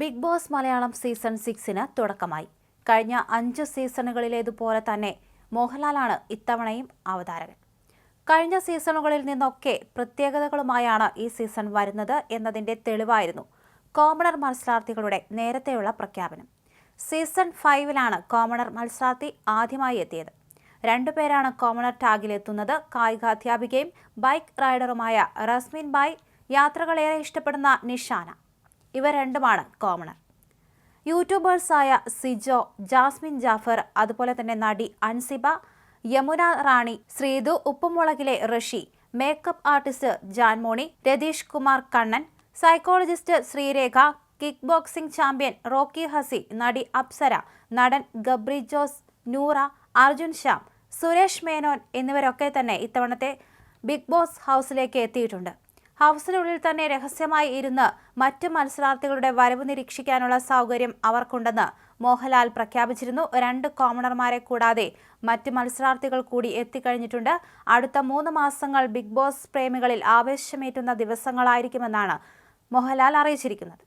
Big boss Malayalam season സിക്സിന് തുടക്കമായി. കഴിഞ്ഞ അഞ്ച് സീസണുകളിലേതുപോലെ തന്നെ മോഹൻലാലാണ് ഇത്തവണയും അവതാരകൻ. കഴിഞ്ഞ സീസണുകളിൽ നിന്നൊക്കെ പ്രത്യേകതകളുമായാണ് ഈ സീസൺ വരുന്നത് എന്നതിന്റെ തെളിവായിരുന്നു കോമണർ മത്സരാർത്ഥികളുടെ നേരത്തെയുള്ള പ്രഖ്യാപനം. സീസൺ ഫൈവിലാണ് കോമണർ മത്സരാർത്ഥി ആദ്യമായി എത്തിയത്. രണ്ടുപേരാണ് കോമണർ ടാഗിലെത്തുന്നത്. കായികാധ്യാപികയും ബൈക്ക് റൈഡറുമായ റസ്മിൻ ബായ് യാത്രകളേറെ ഇഷ്ടപ്പെടുന്ന നിഷാന. ഇവ രണ്ടുമാണ് കോമണർ യൂട്യൂബേഴ്സായ സിജോ ജാസ്മിൻ ജാഫർ അതുപോലെ തന്നെ നടി Ansiba Yamuna Rani Sreethu ഉപ്പുമുളകിലെ Rishi makeup artist Janmoni Ratheesh Kumar Kannan psychologist Sreerekha kick boxing champion Rocky Hasi നടി അപ്സര നടൻ ഗബ്രി ജോസ് നൂറ അർജുൻ ശ്യാം സുരേഷ് മേനോൻ എന്നിവരൊക്കെ തന്നെ ഇത്തവണത്തെ ബിഗ് ബോസ് ഹൗസിലേക്ക് എത്തിയിട്ടുണ്ട്. ഹൗസിനുള്ളിൽ തന്നെ രഹസ്യമായി ഇരുന്ന് മറ്റ് മത്സരാർത്ഥികളുടെ വരവ് നിരീക്ഷിക്കാനുള്ള സൗകര്യം അവർക്കുണ്ടെന്ന് മോഹൻലാൽ പ്രഖ്യാപിച്ചിരുന്നു. രണ്ട് കോമണർമാരെ കൂടാതെ മറ്റ് മത്സരാർത്ഥികൾ കൂടി എത്തിക്കഴിഞ്ഞിട്ടുണ്ട്. അടുത്ത മൂന്ന് മാസങ്ങൾ ബിഗ് ബോസ് പ്രേമികളിൽ ആവേശമേറ്റുന്ന ദിവസങ്ങളായിരിക്കുമെന്നാണ് മോഹൻലാൽ അറിയിച്ചിരിക്കുന്നത്.